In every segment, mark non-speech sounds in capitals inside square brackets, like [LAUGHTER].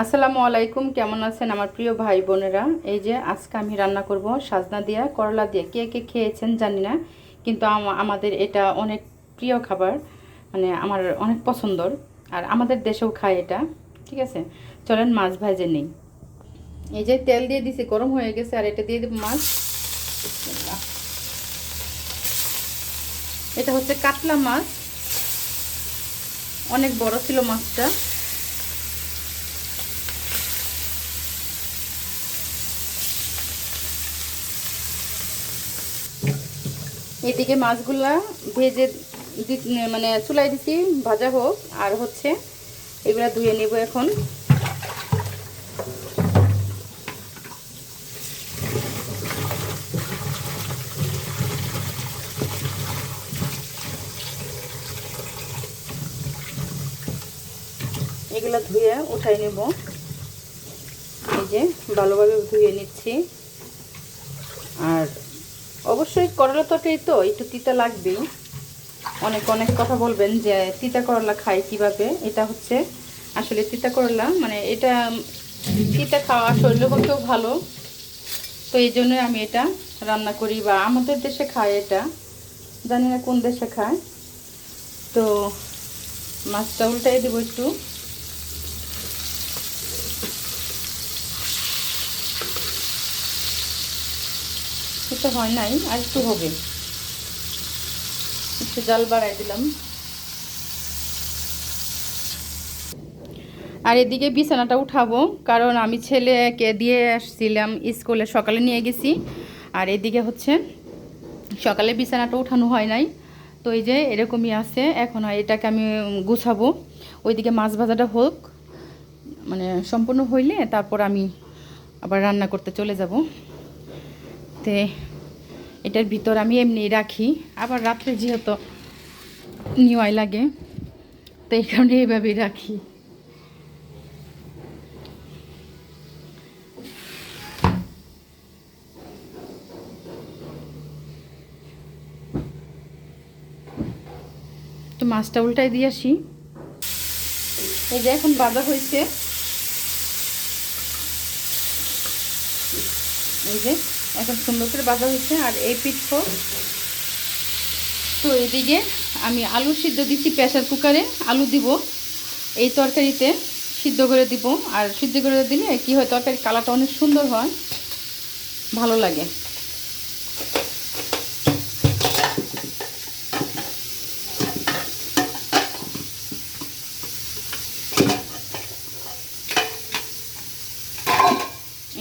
আসসালামু আলাইকুম, কেমন আছেন আমার প্রিয় ভাই বোনেরা? এই যে আজকে আমি রান্না করব সাজনা দিয়া, করলা দিয়ে। কে কে খেয়েছেন জানি না, কিন্তু আমাদের এটা অনেক প্রিয় খাবার মানে আমার অনেক পছন্দর, আর আমাদের দেশেও খায় এটা, ঠিক আছে? চলেন মাছ ভাজে নেই। এই যে তেল দিয়ে দিছি, গরম হয়ে গেছে, আর এটা দিয়ে দেবো মাছ। এটা হচ্ছে কাতলা মাছ, অনেক বড় ছিল মাছটা। এদিকে মাছগুলা ভেজে মানে চুলাই দিছি, ভাজা হোক, আর হচ্ছে এগুলা ধুয়ে নেব এখন। এগুলা ধুয়ে উঠাই নেব। এই যে ভালোভাবে ধুয়ে নিচ্ছি। আর অবশ্যই করলা তরকারি তো, একটু তিতা লাগবেই। অনেক অনেক কথা বলবেন যে তিতা করলা খাই কীভাবে, এটা হচ্ছে আসলে তিতা করলা মানে এটা তিতা খাওয়া শরীরের পক্ষেও ভালো। তো এই জন্যই আমি এটা রান্না করি বা আমাদের দেশে খায় এটা, জানি না কোন দেশে খায়। তো মাছটা উল্টাই দেবো একটু। এটা হয় নাই, আর একটু হবে। একটু জল বাড়াই দিলাম। আর এদিকে বিছানাটা উঠাবো, কারণ আমি ছেলেকে দিয়ে আসছিলাম স্কুলে, সকালে নিয়ে গেছি। আর এদিকে হচ্ছে, সকালে বিছানাটা উঠানো হয় নাই। তো এই যে এরকমই আছে, এখন এটাকে আমি গুছাবো। ওইদিকে মাছ ভাজাটা হোক মানে সম্পূর্ণ হইলে তারপর আমি আবার রান্না করতে চলে যাব। তে এটার ভিতর আমি এমনি রাখি। আবার রাত্রে যেহেতু নিওয়াই লাগে, তো এই কারণে এইভাবেই রাখি। তো মাছটা উল্টাই দিয়ে আসি। এই যে এখন বাঁধা হয়েছে এই যে এখন সুন্দর করে বাজা হয়েছে আর এই পিঠ তো এদিকে আমি আলু সিদ্ধ দিচ্ছি প্রেশার কুকারে, আলু দিব, এই তরকারিতে সিদ্ধ করে দিব। আর সিদ্ধ করে দিলে কি হয় তরকারি কালারটা অনেক সুন্দর হয়, ভালো লাগে।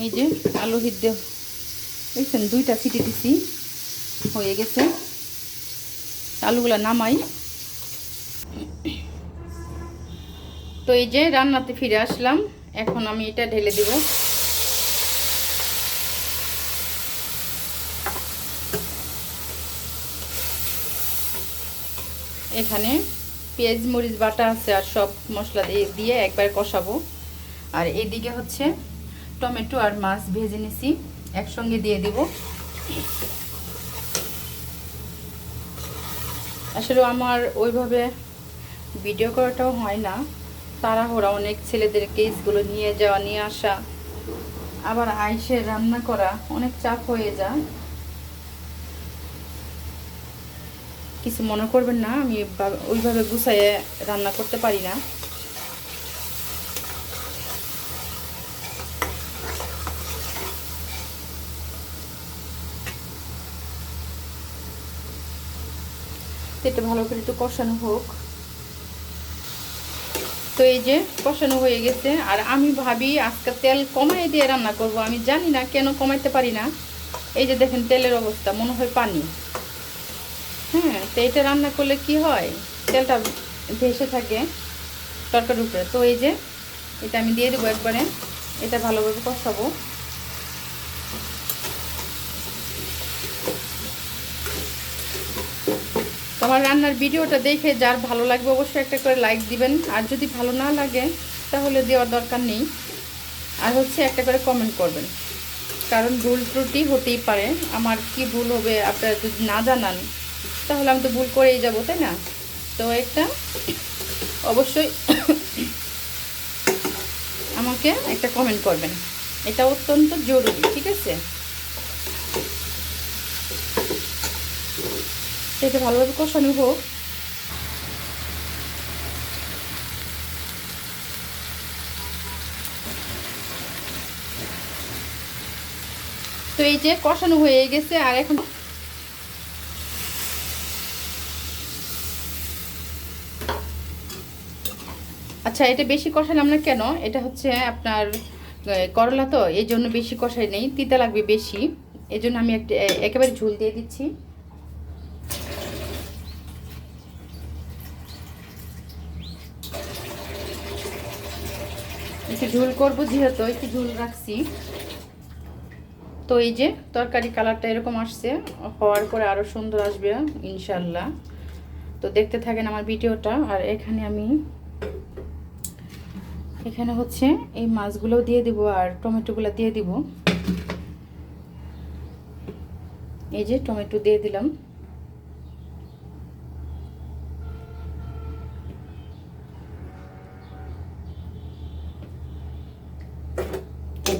এই যে আলু সিদ্ধ দেখছেন, দুইটা সিটি দিছি, হয়ে গেছে। আলুগুলো নামাই। তো এই যে রান্নাতে ফিরে আসলাম, এখন আমি এটা ঢেলে দেব। এখানে পেঁয়াজ, মরিচ, বাটা আছে আর সব মশলা দিয়ে একবার কষাবো। আর এদিকে হচ্ছে টমেটো আর মাছ ভেজে নিছি। একসঙ্গে দিয়ে দিব। আসলে আমার ওইভাবে ভিডিও করাটাও হয় না। তাড়াহুড়া, অনেক ছেলেদেরকে স্কুলে নিয়ে যাওয়া, নিয়ে আসা, আবার আইসে রান্না করা, অনেক চাপ হয়ে যায়। কিছু মনে করবেন না, আমি ওইভাবে গুছাইয়ে রান্না করতে পারি না। তো এটা ভালো করে একটু কষানো হোক। তো এই যে কষানো হয়ে গেছে, আর আমি ভাবি আজকে তেল কমাই দিয়ে রান্না করব। আমি জানি না কেন কমাইতে পারি না। এই যে দেখেন তেলের অবস্থা, মনে হয় পানি। হ্যাঁ তো এটা রান্না করলে কি হয়? তেলটা ভেসে থাকে তরকারির উপরে। তো এই যে এটা আমি দিয়ে দেবো একবারে। এটা ভালোভাবে কষাবো। তোমার রান্নার ভিডিওটা দেখে যার ভালো লাগবে অবশ্যই একটা করে লাইক দিবেন। আর যদি ভালো না লাগে, তাহলে দেওয়ার দরকার নেই। আর হচ্ছে একটা করে কমেন্ট করবেন। কারণ ভুল ত্রুটি হতেই পারে। আমার কি ভুল হবে আপনারা যদি না জানান, তাহলে আমি তো ভুল করেই যাব, তাই না? তো একটা, অবশ্যই [COUGHS] আমাকে একটা কমেন্ট করবেন। এটা অত্যন্ত জরুরি, ঠিক আছে? এটা ভালোভাবে কষানো হোক তো এই যে কষানো হয়ে গেছে, আর এখন আচ্ছা এটা বেশি কষালাম না কেন? এটা হচ্ছে আপনার করলা তো, এই জন্য বেশি কষাই নেই, তিতা লাগবে বেশি। এই জন্য আমি একটা একেবারে ঝোল দিয়ে দিচ্ছি। একটু ঝোল করব যেহেতু, একটু ঝোল রাখছি। তো এই যে তরকারি কালারটা এরকম আসছে, হওয়ার পরে আরও সুন্দর আসবে, ইনশাল্লাহ। তো দেখতে থাকেন আমার ভিডিওটা, আর এখানে আমি, এখানে হচ্ছে এই মাছগুলো দিয়ে দিব আর টমেটোগুলো দিয়ে দিব। এই যে টমেটো দিয়ে দিলাম।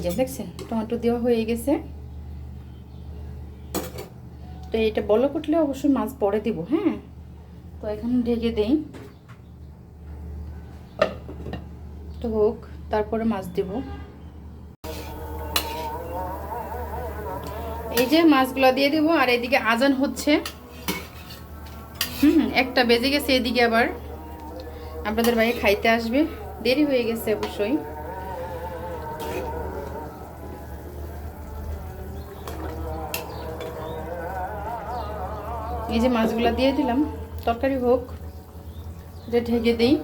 যে দেখছেন? টমেটো দেওয়া হয়ে গেছে। তো এটা বলো করলে অবশ্যই মাছ পরে দিব হ্যাঁ? তো এখন ঢেকে দেই। তো হোক, তারপরে মাছ দেব। এই যে মাছগুলো দিয়ে দিব, আর এদিকে আজান হচ্ছে। হুম, একটা বেজে গেছে এদিকে আবার। আপনাদের বাইরে খাইতে আসবে। দেরি হয়ে গেছে অবশ্যই। এই যে মাছগুলো দিয়ে দিলাম তরকারি হোক এটা ঢেকে দিই।